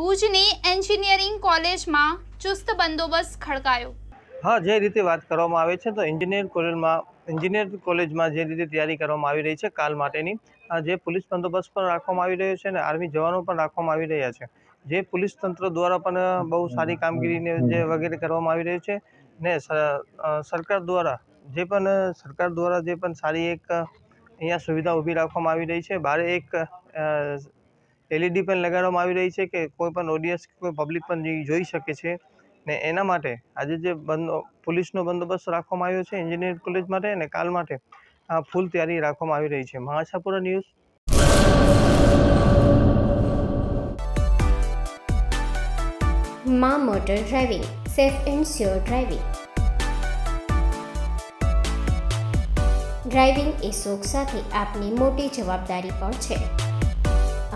ભુજની એન્જિનિયરિંગ કોલેજમાં ચુસ્ત બંદોબસ્ત ખડકાયો. હા, જે રીતે વાત કરવામાં આવે છે, તો એન્જિનિયર કોલેજમાં એન્જિનિયર કોલેજમાં જે રીતે તૈયારી કરવામાં આવી રહી છે, કાલ માટેની જે પોલીસ બંદોબસ્ત પણ રાખવામાં આવી રહ્યો છે અને આર્મી જવાનો પણ રાખવામાં આવી રહ્યા છે. જે પોલીસ તંત્ર દ્વારા પણ બહુ સારી કામગીરીને જે વગેરે કરવામાં આવી રહી છે ને સરકાર દ્વારા, જે પણ સરકાર દ્વારા જે પણ સારી એક અહીંયા સુવિધા ઊભી રાખવામાં આવી રહી છે. બહાર એક એલઈડી પણ લગાડવામાં આવી રહી છે કે કોઈ પણ ઓડિયન્સ કોઈ પબ્લિક પણ જોઈ શકે છે. ને એના માટે આજે જે બંદો, પોલીસનો બંદોબસ્ત રાખવામાં આવ્યો છે એન્જિનિયરિંગ કોલેજ માટે અને કાલ માટે આ ફૂલ તૈયારી રાખવામાં આવી રહી છે. મહાસાપુરા ન્યૂઝ. મા motor driving, safe and sure driving. Driving એ શોખ સાથે આપની મોટી જવાબદારી પણ છે.